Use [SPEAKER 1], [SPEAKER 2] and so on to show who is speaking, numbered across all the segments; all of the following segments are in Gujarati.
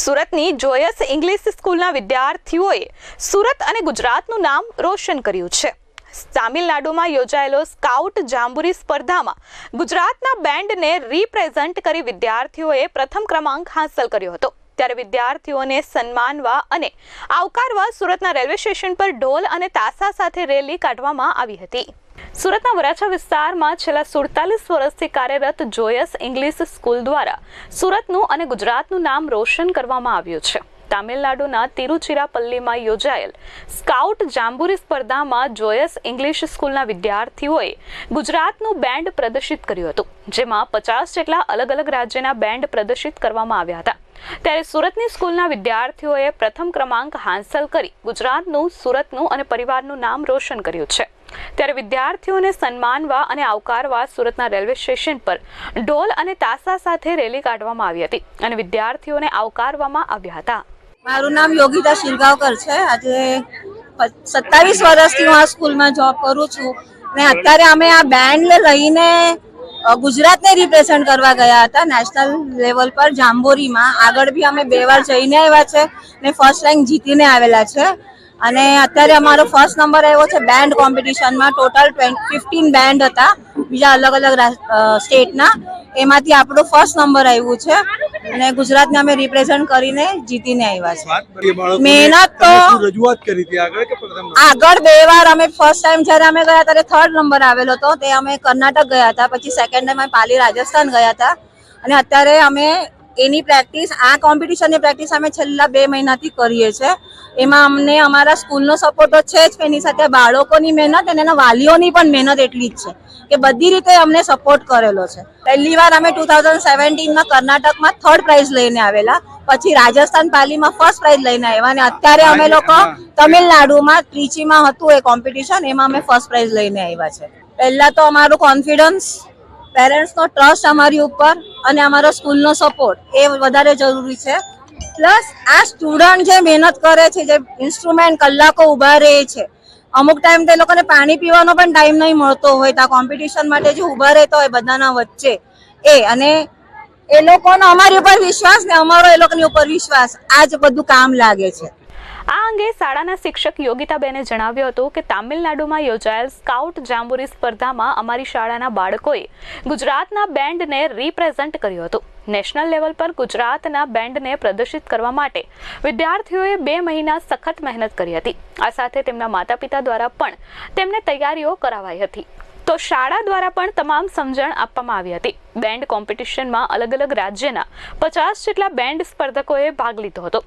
[SPEAKER 1] સુરતની જોયસ ઇંગ્લિશ સ્કૂલના વિદ્યાર્થીઓએ સુરત અને ગુજરાતનું નામ રોશન કર્યું છે. તામિલનાડુમાં યોજાયેલો સ્કાઉટ જાંબુરી સ્પર્ધામાં ગુજરાતના બેન્ડને રિપ્રેઝન્ટ કરી વિદ્યાર્થીઓએ પ્રથમ ક્રમાંક હાંસલ કર્યો હતો. ત્યારે વિદ્યાર્થીઓને સન્માનવા અને આવકારવા સુરતના રેલવે સ્ટેશન પર ઢોલ અને તાસા સાથે રેલી કાઢવામાં આવી હતી. સુરતના વરાછા વિસ્તારમાં છેલ્લા સુડતાલીસ વર્ષથી કાર્યરત જોયસ ઇંગ્લિશ સ્કૂલ દ્વારા સુરતનું અને ગુજરાતનું નામ રોશન કરવામાં આવ્યું છે. તામિલનાડુના તિરુચિરાપલ્લીમાં યોજાયેલ સ્કાઉટ જાંબુરી સ્પર્ધામાં જોયસ ઇંગ્લિશ સ્કૂલના વિદ્યાર્થીઓએ ગુજરાતનું બેન્ડ પ્રદર્શિત કર્યું હતું, જેમાં પચાસ જેટલા અલગ અલગ રાજ્યના બેન્ડ પ્રદર્શિત કરવામાં આવ્યા હતા. ત્યારે સુરતની સ્કૂલના વિદ્યાર્થીઓએ પ્રથમ ક્રમાંક હાંસલ કરી ગુજરાતનું, સુરતનું અને પરિવારનું નામ રોશન કર્યું છે. ત્યારે વિદ્યાર્થીઓને સન્માનવા અને આવકારવા સુરતના રેલવે સ્ટેશન પર ઢોલ અને તાસા સાથે રેલી કાઢવામાં આવી હતી અને વિદ્યાર્થીઓને આવકારવામાં આવ્યા હતા.
[SPEAKER 2] મારું નામ યોગિતા શિરગાવકર છે. આજે સત્તાવીસ વર્ષથી હું આ સ્કૂલમાં જોબ કરું છું ને અત્યારે અમે આ બેન્ડ લઈને ગુજરાતને રિપ્રેઝન્ટ કરવા ગયા હતા નેશનલ લેવલ પર, જાંબોરીમાં. આગળ બી અમે બે વાર જઈને આવ્યા છે ને ફર્સ્ટ રેન્ક જીતીને આવેલા છે. અને અત્યારે અમારો ફર્સ્ટ નંબર આવ્યો છે બેન્ડ કોમ્પિટિશનમાં ટોટલ ફિફ્ટીન બેન્ડ હતા. બીજા અલગ અલગ સ્ટેટના એમાંથી આપણો ફર્સ્ટ નંબર આવ્યું છે. અને ગુજરાતને અમે રિપ્રેઝેન્ટ કરીને જીતીને આવ્યા છે મહેનત તો-
[SPEAKER 3] રજૂઆત કરી હતી આગળ કે
[SPEAKER 2] આગળ બે વાર અમે ફર્સ્ટ ટાઈમ જ્યારે અમે ગયા ત્યારે થર્ડ નંબર આવેલો હતો તે અમે કર્ણાટક ગયા હતા પછી સેકન્ડ ટાઈમ અમે પાલી રાજસ્થાન ગયા હતા. અને અત્યારે અમે એની પ્રેક્ટિસ આ કોમ્પિટિશનની પ્રેક્ટિસ અમે છેલ્લા બે મહિનાથી કરીએ છીએ એમાં અમને અમારા સ્કૂલનો સપોર્ટ તો છે જ એની સાથે બાળકોની મહેનત અને એના વાલીઓની પણ મહેનત એટલી જ છે કે બધી રીતે અમને સપોર્ટ કરેલો છે. પહેલી વાર અમે ટુ થાઉઝન્ડ સેવન્ટીનમાં કર્ણાટકમાં થર્ડ પ્રાઇઝ લઈને આવેલા પછી રાજસ્થાન પાલીમાં ફર્સ્ટ પ્રાઇઝ લઈને આવ્યા અને અત્યારે અમે લોકો તમિલનાડુમાં ત્રિચીમાં હતું એ કોમ્પિટિશન એમાં અમે ફર્સ્ટ પ્રાઇઝ લઈને આવ્યા છે. પહેલા તો અમારું કોન્ફિડન્સ પેરેન્ટ્સનો ટ્રસ્ટ અમારી ઉપર અને અમારો સ્કૂલનો સપોર્ટ એ વધારે જરૂરી છે. પ્લસ આ સ્ટુડન્ટ જે મહેનત કરે છે, જે ઇન્સ્ટ્રુમેન્ટ કલાકો ઊભા રહે છે, અમુક ટાઈમ તે લોકોને પાણી પીવાનો પણ ટાઈમ નહીં મળતો હોય, તો કોમ્પિટિશન માટે જે ઊભા રહેતા હોય બધાના વચ્ચે. એ, અને એ લોકોનો અમારી ઉપર વિશ્વાસ ને અમારો એ લોકોની ઉપર વિશ્વાસ. આ જ બધું કામ લાગે છે.
[SPEAKER 1] આ અંગે શાળાના શિક્ષક યોગિતાબેને જણાવ્યું હતું કે તામિલનાડુમાં યોજાયેલ સ્કાઉટ જાંબુરી સ્પર્ધામાં અમારી શાળાના બાળકોએ ગુજરાતના બેન્ડને રિપ્રેઝન્ટ કર્યું હતું. નેશનલ લેવલ પર ગુજરાતના બેન્ડને પ્રદર્શિત કરવા માટે વિદ્યાર્થીઓએ બે મહિના સખત મહેનત કરી હતી. આ સાથે તેમના માતા પિતા દ્વારા પણ તેમને તૈયારીઓ કરાવાઈ હતી. તો શાળા દ્વારા પણ તમામ સમજણ આપવામાં આવી હતી. બેન્ડ કોમ્પિટિશનમાં અલગ અલગ રાજ્યના પચાસ જેટલા બેન્ડ સ્પર્ધકોએ ભાગ લીધો હતો.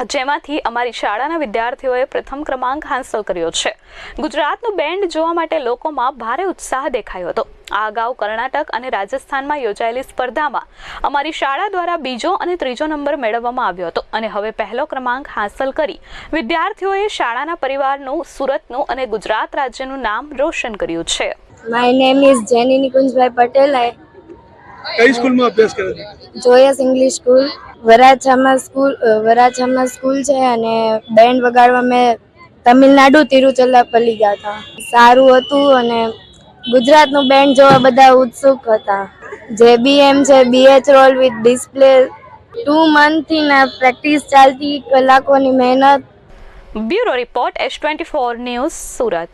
[SPEAKER 1] જેમાંથી અમારી શાળાના વિદ્યાર્થીઓએ પ્રથમ ક્રમાંક હાંસલ કર્યો છે. ગુજરાતનું બેન્ડ જોવા માટે લોકોમાં ભારે ઉત્સાહ દેખાયો હતો. આ અગાઉ કર્ણાટક અને રાજસ્થાનમાં યોજાયેલી સ્પર્ધામાં અમારી શાળા દ્વારા બીજો અને ત્રીજો નંબર મેળવવામાં આવ્યો હતો અને હવે પહેલો ક્રમાંક હાંસલ કરી વિદ્યાર્થીઓએ શાળાના પરિવારનું સુરતનું અને ગુજરાત રાજ્યનું નામ રોશન કર્યું છે.
[SPEAKER 4] માય નેમ ઇઝ જેની નિકુંજભાઈ પટેલ
[SPEAKER 3] કઈ સ્કૂલમાં અભ્યાસ કરે છે
[SPEAKER 4] જોયસ ઇંગ્લિશ સ્કૂલ વરાછામાં સ્કૂલ વરાછામાં સ્કૂલ છે અને બેન્ડ વગાડવા મેં તમિલનાડુ તિરુચલ્લાપલ્લી ગયા હતા. સારું હતું અને ગુજરાતનું બેન્ડ જોવા બધા ઉત્સુક હતા. જે બીએમ છે, BH roll with display. Two મંથથી ના પ્રેક્ટિસ ચાલતી કલાકોની મહેનત.
[SPEAKER 1] Bureau report S twenty four news Surat.